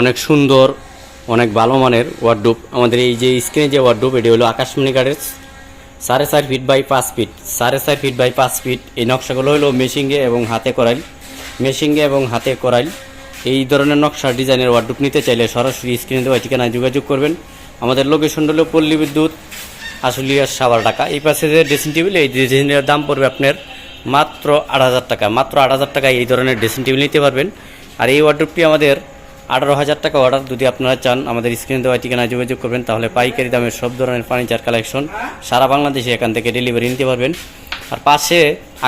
অনেক সুন্দর, অনেক ভালো মানের ওয়ার্ডরোব আমাদের এই যে স্ক্রিনে যে ওয়ার্ডরোব এটি হলো আকাশমণি কাঠের সাড়ে চার ফিট বাই পাঁচ ফিট সাড়ে চার ফিট বাই পাঁচ ফিট এই নকশাগুলো হলো মেশিংয়ে এবং হাতে করাইল। মেশিংয়ে এবং হাতে করাইল। এই ধরনের নকশা ডিজাইনের ওয়ার্ডরোব নিতে চাইলে সরাসরি স্ক্রিনে দেওয়া ঠিকানায় যোগাযোগ করবেন। আমাদের লোকেশন হলো পল্লী বিদ্যুৎ আশুলিয়া সাবার টাকা এই পাশে যে ড্রেসিং টেবিল এই ড্রেসিং টেবিলের দাম পড়বে আপনার মাত্র আট হাজার টাকা। মাত্র আট হাজার টাকায় এই ধরনের ড্রেসিং টেবিল নিতে পারবেন। আর এই ওয়ার্ডরোবটি আমাদের আঠারো হাজার টাকা অর্ডার যদি আপনারা চান, আমাদের স্ক্রিনে দেওয়া ঠিকানায় যোগাযোগ করবেন, তাহলে পাইকারি দামের সব ধরনের ফার্নিচার কালেকশন সারা বাংলাদেশে এখান থেকে ডেলিভারি নিতে পারবেন। আর পাশে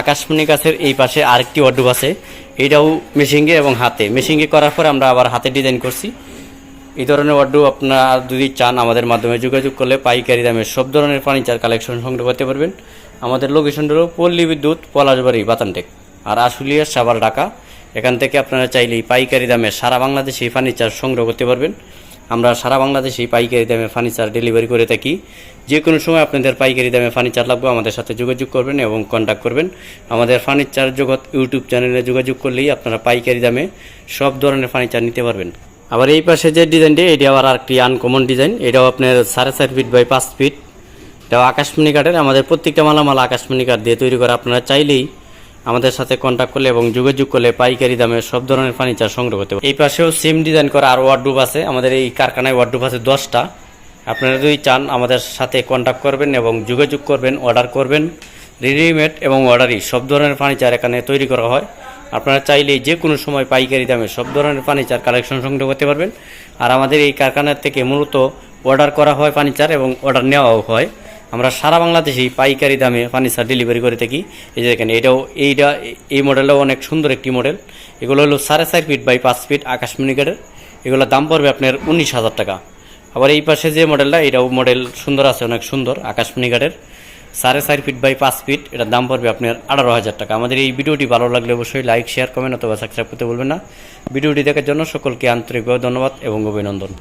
আকাশমণি গাছের এই পাশে আরেকটি ওয়ার্ডরোব আছে এইটাও মেশিংয়ে এবং হাতে। মেশিংয়ে করার পরে আমরা আবার হাতে ডিজাইন করছি। এই ধরনের ওয়ার্ডরোব আপনারা যদি চান, আমাদের মাধ্যমে যোগাযোগ করলে পাইকারি দামে সব ধরনের ফার্নিচার কালেকশন সংগ্রহ করতে পারবেন। আমাদের লোকেশন হলো পল্লী বিদ্যুৎ পলাশবাড়ি, বাতানটেক। আর আশুলিয়ার সাভার, ঢাকা। এখান থেকে আপনারা চাইলেই পাইকারি দামে সারা বাংলাদেশে ফার্নিচার সংগ্রহ করতে পারবেন। আমরা সারা বাংলাদেশে পাইকারি দামে ফার্নিচার ডেলিভারি করে থাকি। যে কোনো সময় আপনাদের পাইকারি দামে ফার্নিচার লাগবে, আমাদের সাথে যোগাযোগ করবেন এবং কন্ট্যাক্ট করবেন। আমাদের ফার্নিচার জগৎ ইউটিউব চ্যানেলে যোগাযোগ করলেই আপনারা পাইকারি দামে সব ধরনের ফার্নিচার নিতে পারবেন। আবার এই পাশে যে ডিজাইনটি এটি আবার আরেকটি আনকমন ডিজাইন এটাও আপনার সাড়ে চার ফিট বাই পাঁচ ফিট এটাও আকাশমণি কাঠের। আমাদের প্রত্যেকটা মালামাল আকাশমণি কাঠ দিয়ে তৈরি করা। আপনারা চাইলেই আমাদের সাথে কন্ট্যাক্ট করলে এবং যোগাযোগ করলে পাইকারি দামে সব ধরনের ফার্নিচার সংগ্রহ করতে এই পাশেও সেম ডিজাইন করা আর ওয়ার্ডরোব আছে। আমাদের এই কারখানায় ওয়ার্ডরোব আছে দশটা। আপনারা যদি চান আমাদের সাথে কন্ট্যাক্ট করবেন এবং যোগাযোগ করবেন অর্ডার করবেন রেডিমেড এবং অর্ডারি সব ধরনের ফার্নিচার এখানে তৈরি করা হয়। আপনারা চাইলে যে কোনো সময় পাইকারি দামে সব ধরনের ফার্নিচার কালেকশন সংগ্রহ করতে পারবেন। আর আমাদের এই কারখানার থেকে মূলত অর্ডার করা হয় ফার্নিচার এবং অর্ডার নেওয়াও হয়। আমরা সারা বাংলাদেশেই পাইকারি দামে ফার্নিচার ডেলিভারি করে থাকি। এই যে দেখেন, এটাও, এইটা, এই মডেলটাও অনেক সুন্দর একটি মডেল এগুলো হলো সাড়ে চার ফিট বাই পাঁচ ফিট আকাশমণি কাঠের এগুলোর দাম পড়বে আপনার উনিশ হাজার টাকা। আবার এই পাশে যে মডেলটা এটাও মডেল সুন্দর আছে, অনেক সুন্দর, আকাশমণি কাঠের সাড়ে চার ফিট বাই পাঁচ ফিট এটার দাম পড়বে আপনার আঠারো হাজার টাকা। আমাদের এই ভিডিওটি ভালো লাগলে অবশ্যই লাইক শেয়ার কমেন্ট অথবা সাবস্ক্রাইব করতে বলবেন না। ভিডিওটি দেখার জন্য সকলকে আন্তরিকভাবে ধন্যবাদ এবং অভিনন্দন।